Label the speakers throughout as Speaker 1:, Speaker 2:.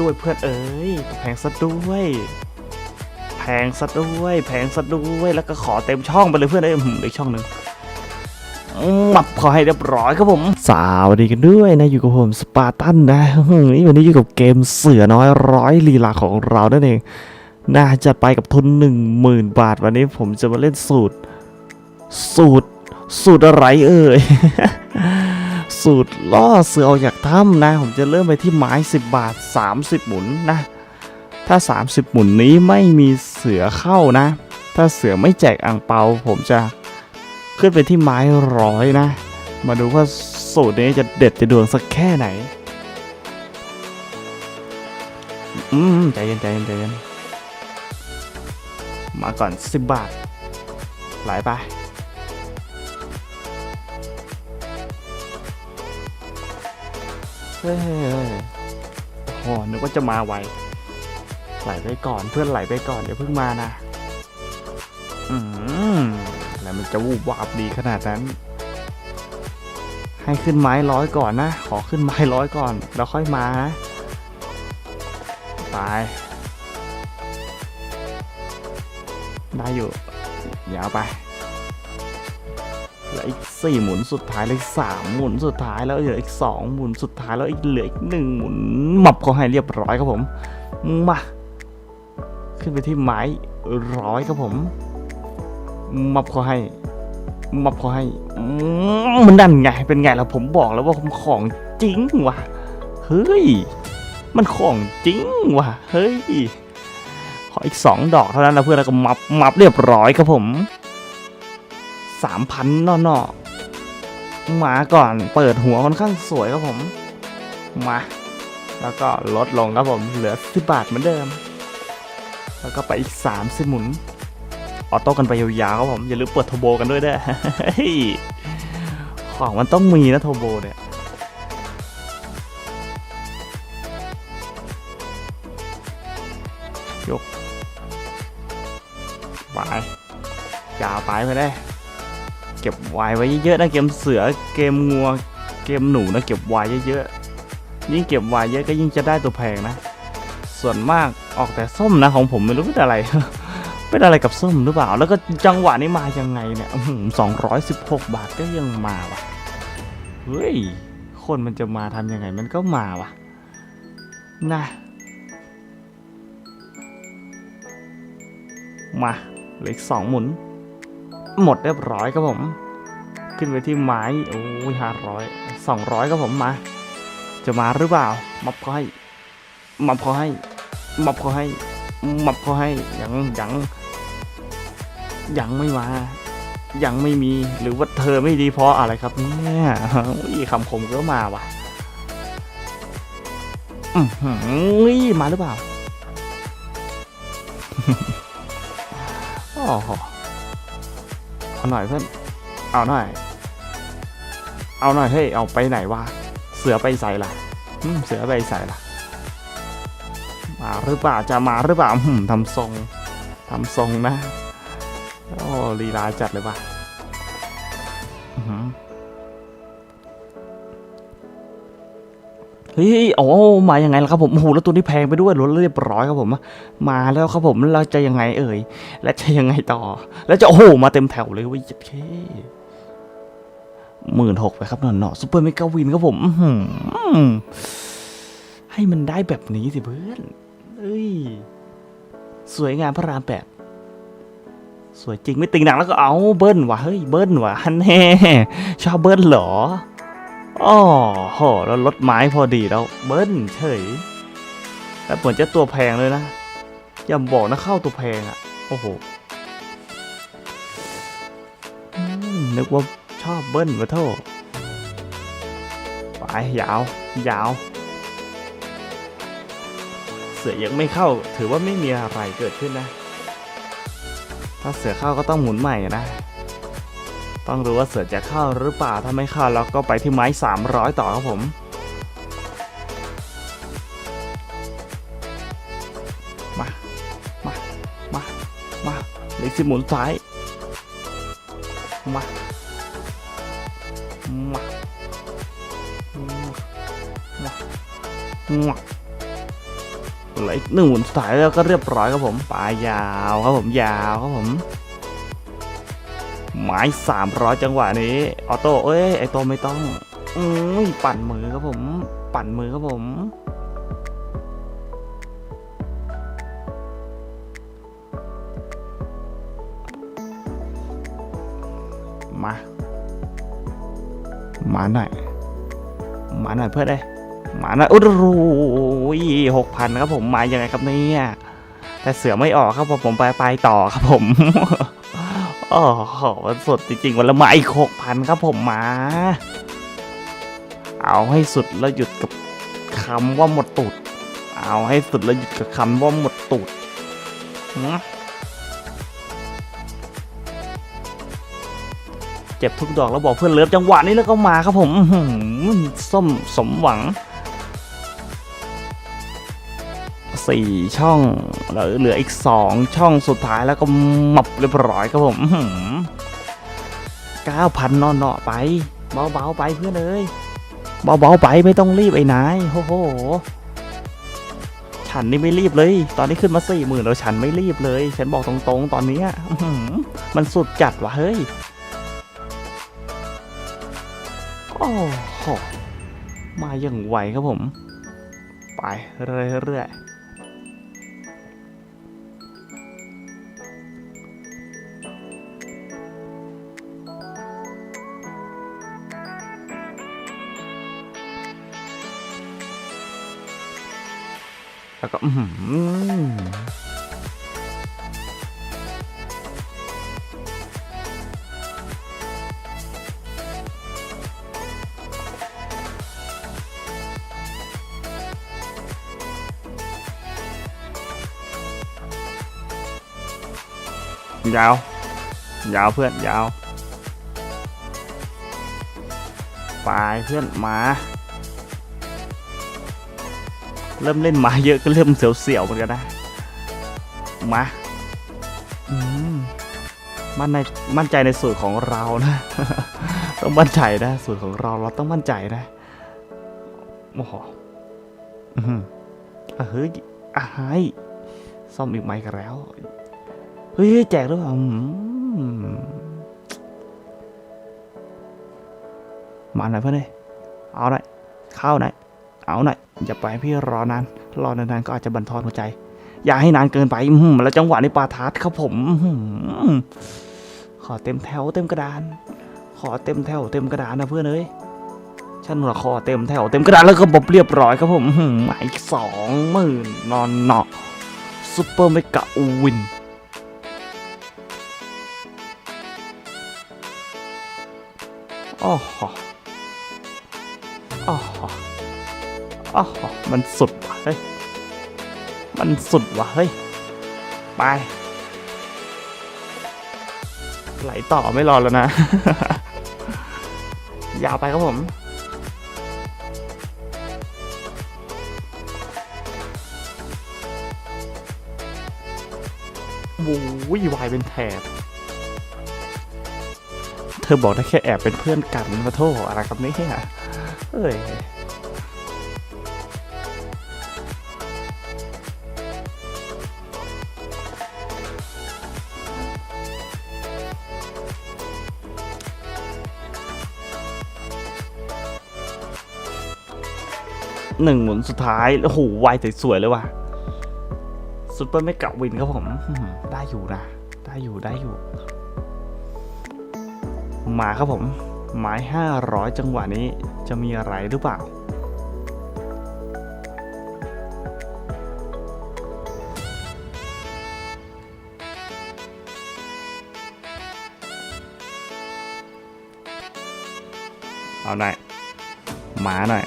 Speaker 1: ด้วยเพื่อนเอ้ยแพงซะด้วยแพงซะด้วยแพงซะด้วยแล้วก็ขอเต็มช่องไปเลยเพื่อนเอ้ยอีกช่องหนึ่งมับขอให้เรียบร้อยครับผม สวัสดีกันด้วยนะอยู่กับผมสปาร์ตันนะวันนี้อยู่กับเกมเสือน้อยร้อยลีลาของเรานั่นเองนะจัดไปกับทุน 10,000 บาท วันนี้ผมจะมาเล่นสูตร สูตร สูตรอะไรเอ่ย สูตรล่อเสือออกจากถ้ำนะ ผมจะเริ่มไปที่ไม้ 10 บาท 30 หมุนนะ ถ้า 30 หมุนนี้ไม่มีเสือเข้านะ ถ้าเสือไม่แจกอ่างเปา ผมจะขึ้นไปที่ไม้ร้อยนะ มาดูว่าสูตรนี้จะเด็ดจะดวงสักแค่ไหน อืมใจเย็นใจเย็นใจเย็นมาก่อน 10 บาทไหลไป เฮ้ยโอ้นึกว่าจะมาไว ไหลไปก่อนเพื่อนไหลไปก่อนเดี๋ยวเพิ่งมานะ อืมแล้วมันจะวูบวาบดีขนาดนั้น ให้ขึ้นไม้ร้อยก่อนนะ ขอขึ้นไม้ร้อยก่อน แล้วค่อยมานะตายได้อยู่ เดี๋ยวไป เหลืออีกสี่หมุนสุดท้ายเลยสามหมุนสุดท้ายแล้วเหลืออีกสองหมุนสุดท้ายแล้วอีกเหลืออีกหนึ่งหมุนหมับเขาให้เรียบร้อยครับผมมาขึ้นไปที่ไม้ร้อยครับผมมับเขาให้มับเขาให้มันดันไงเป็นไงล่ะผมบอกแล้วว่าผมของจริงว่ะเฮ้ยมันของจริงว่ะเฮ้ยขออีกสองดอกเท่านั้นนะเพื่อนแล้วก็มับมับเรียบร้อยครับผม 3,000นนอๆมาก่อนเปิดหัวค่อนข้างสวยครับผม มา แล้วก็ลดลงครับผม เหลือ 10 บาทเหมือนเดิม แล้วก็ไปอีก 30 หมุน ออโต้กันไปยาวๆครับผม อย่าลืมเปิดทโบกันด้วยเด้อของมันต้องมีนะทโบเนี่ยยกไปยาวไปไปเลย เก็บวายไว้เยอะๆนะเกมเสือเกมงัวเกมหนูนะเก็บวายเยอะๆยิ่งเก็บวายเยอะก็ยิ่งจะได้ตัวแพงนะ ส่วนมากออกแต่ส้มนะของผมไม่รู้เป็นอะไรเป็นอะไรกับส้มหรือเปล่า แล้วก็จังหวะนี้มายังไงเนี่ยสองร้อยสิบหกบาทก็ยังมาวะเฮ้ยคนมันจะมาทำยังไงมันก็มาวะนะมาเลืกสองหมุน หมดเรียบร้อยครับผม ขึ้นไปที่ไม้โอ้ยห้าร้อยสองร้อยครับผมมา จะมาหรือเปล่ามับเขาให้มับเขาให้มับเขาให้มับเขาให้ยังยังยังไม่มา ยังไม่มีหรือว่าเธอไม่ดีพออะไรครับเนี่ยอีคำคมก็มาว่ะอืมมาหรือเปล่า อ๋อ เอาหน่อยเพื่อน เอาหน่อย เอาหน่อยเฮ้ย เอาไปไหนวะ เสือไปใส่ละเสือไปใส่ละมาหรือเปล่า จะมาหรือเปล่าทำทรง ทำทรงนะ โอ้ลีลาจัดเลยวะ่ะ เฮ้ยโอ้มายังไงล่ะครับผมโอ้โหแล้วตัวนี้แพงไปด้วยรถเรียบร้อยครับผม มาแล้วครับผมเราจะยังไงเอ่ย และจะยังไงต่อ แล้วจะโอ้โหมาเต็มแถวเลยวิจัดเคหมื่นหกไปครับหนอนหนอซูเปอร์เมกาวินครับผมให้มันได้แบบนี้สิเพื่อนเอ้ย สวยงามพระรามแปดสวยจริงไม่ติงหนังแล้วก็เอาเบิ้ลวะเฮ้ยเบิ้ลวะฮันแน่ชอบเบิ้ลเหรอ อ๋อโหแล้วลดไม้พอดีแล้ว เบิ้ลเฉยแต่เหมือนจะตัวแพงเลยนะ อย่าบอกนะเข้าตัวแพงอะ่ะ โอ้โหนึกว่าชอบเบิ้ลมาเท่าไปยาว ยาว เสือยังไม่เข้า ถือว่าไม่มีอะไรเกิดขึ้นนะ ถ้าเสือเข้าก็ต้องหมุนใหม่นะ ต้องรู้ว่าเสือจะเข้าหรือเปล่า ถ้าไม่เข้าเราก็ไปที่ไม้ 300 ต่อครับผม มา มา มา มาลิซิหมุนซ้าย มา มา มาเหลือีกหนึ่งหมุนสายแล้วก็เรียบร้อยครับผมปลายาวครับผมยาวครับผม ไม้สามร้อยจังหวะนี้ ออโต้ เอ้ย ไอโตไม่ต้องอืมปั่นมือครับผม ปั่นมือครับผม มา มาหน่อย มาหน่อยเพื่อนเลยมาหน่อยอุ้ยหกพันครับผม มายังไงครับเนี่ย แต่เสือไม่ออกครับผมผมไปไปต่อครับผม โอ้โหมันสดจริงๆ วันละมาอีกหกพันครับผมมา เอาให้สุดแล้วหยุดกับคำว่าหมดตูด เอาให้สุดแล้วหยุดกับคำว่าหมดตูดหือเจ็บทุกดอกแล้วบอกเพื่อนเลิฟจังหวะนี้แล้วก็มาครับผมส้มสมหวัง สี่ช่องเหลือเหลืออีกสองช่องสุดท้ายแล้วก็หมับเรียบร้อยครับผมเก้าพันนอนเนาะไป เบาๆไปเพื่อนเอ้ยเบาๆไปไม่ต้องรีบไอ้นายโอ้โห ฉันนี่ไม่รีบเลย ตอนนี้ขึ้นมาสี่หมื่นแล้วฉันไม่รีบเลย ฉันบอกตรงๆ ตอนนี้มันสุดจัดว่ะเฮ้ย โอ้โหมาอย่างไวครับผม ไปเรื่อยๆ แล้วก็ อืยาว ยาวเพื่อน ยาว ไปเพื่อน มา เริ่มเล่นมาเยอะก็เริ่มเสียวๆเหมือนกันนะ มาอืมมั่นในมั่นใจในสูตรของเรานะ ต้องมั่นใจนะ สูตรของเราเราต้องมั่นใจนะโอ้โหอือหือะเฮ้ยอะเฮ้ยซ่อมอีกไหมกันแล้ว เฮ้ย แจกหรือเปล่าอืมมาหน่อยเพื่อนเลยเอาหน่อยเข้าหน่อย เอาหน่อยอย่าปล่อยให้พี่รอนาน รอนานๆก็อาจจะบั่นทอนหัวใจ อย่าให้นานเกินไปแล้วจังหวะในปาทัดครับผมขอเต็มแถวเต็มกระดาน ขอเต็มแถวเต็มกระดานนะเพื่อนเอ้ยฉันว่าขอเต็มแถวเต็มกระดานแล้วก็บบเรียบร้อยครับผมหมายสองหมื่นนอนเนาะซุปเปอร์เมกะวินโอ้โหโอ้โห อ้โหมันสุดว่ะเฮ้ย มันสุดว่ะเฮ้ย ไป ไหลต่อไม่รอแล้วนะ ยาวไปครับผมโอ้ยวายเป็นแถบ เธอบอกได้แค่แอบเป็นเพื่อนกันมาโทษอะไรครับนี่ยเอ้ย หนึ่งหมุนสุดท้ายโอ้โหวแต่สวยๆเลยว่ะซุปเปอร์ไม่กะวินครับผมได้อยู่นะ ได้อยู่ได้อยู่ มาครับผมไม้ห้าร้อยจังหวะนี้จะมีอะไรหรือเปล่า เอาหน่อยหมาหน่อย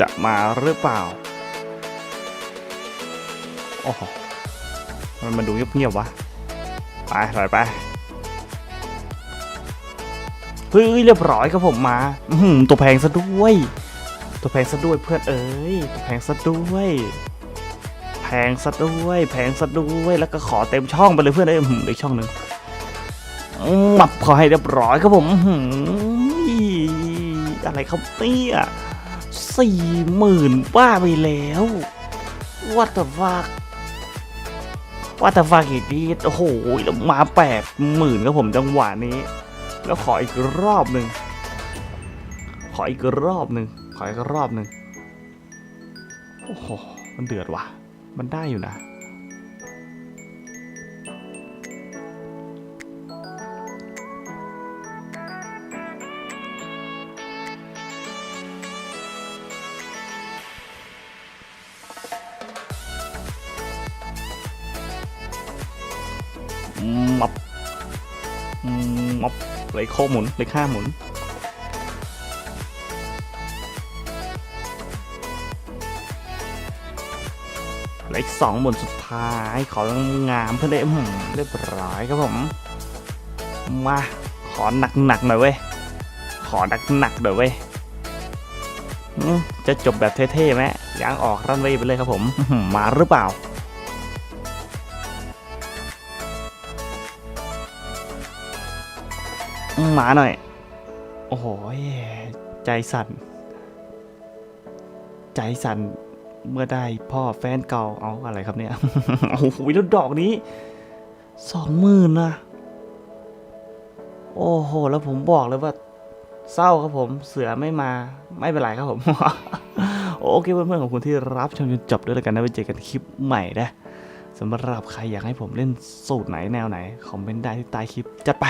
Speaker 1: จะมาหรือเปล่าโอ้โหมันมาดูเงียบๆวะ ไปถอยไปเฮ้ยเรียบร้อยครับผมมา อื้อหือตัวแพงซะด้วย ตัวแพงซะด้วยเพื่อนเอ้ยตัวแพงซะด้วย แพงซะด้วย แพงซะด้วยแล้วก็ขอเต็มช่องไปเลยเพื่อนเอ้ยอื้อหือเหลืออกช่องหนึ่งหมับขอให้เรียบร้อยครับผมอื้อหืออะไรครับเนี่ย สี่หมื่นบ้าไปแล้ววัตฟักวัตฟักอีกทีโอ้โหล้วมาแปดหมื่นครับผมจังหวะนี้ แล้วขออีกรอบหนึ่งขออีกรอบหนึ่งขออีกรอบหนึ่งโอ้โหมันเดือดว่ะ มันได้อยู่นะ มับมับเลยโคหมุนเลยข้าหมุน เล็กสองหมุนสุดท้าย ของามเพื่อนได้อื้อหือเรียบร้อยครับผม มา ขอหนักหนักหน่อยเว้ย ขอหนักหนักหน่อยเว้ย จะจบแบบเท่ๆไหมยางออกรันเวย์ไปเลยครับผม มาหรือเปล่า หมาหน่อย โอ้โหใจสั่น ใจสั่นเมื่อได้พ่อแฟนเก่าเอาอะไรครับเนี่ย โอ้โหแล้วดอกนี้สองหมื่นนะ โอ้โห แล้วผมบอกเลยว่า เศร้าครับผมเสือไม่มาไม่เป็นไรครับผม โอเคเพื่อนๆของคุณที่รับชมจนจบด้วยแล้วกันนะไว้เจอกันคลิปใหม่นะสำหรับใครอยากให้ผมเล่นสูตรไหนแนวไหน คอมเมนต์ได้ที่ใต้คลิป จัดไป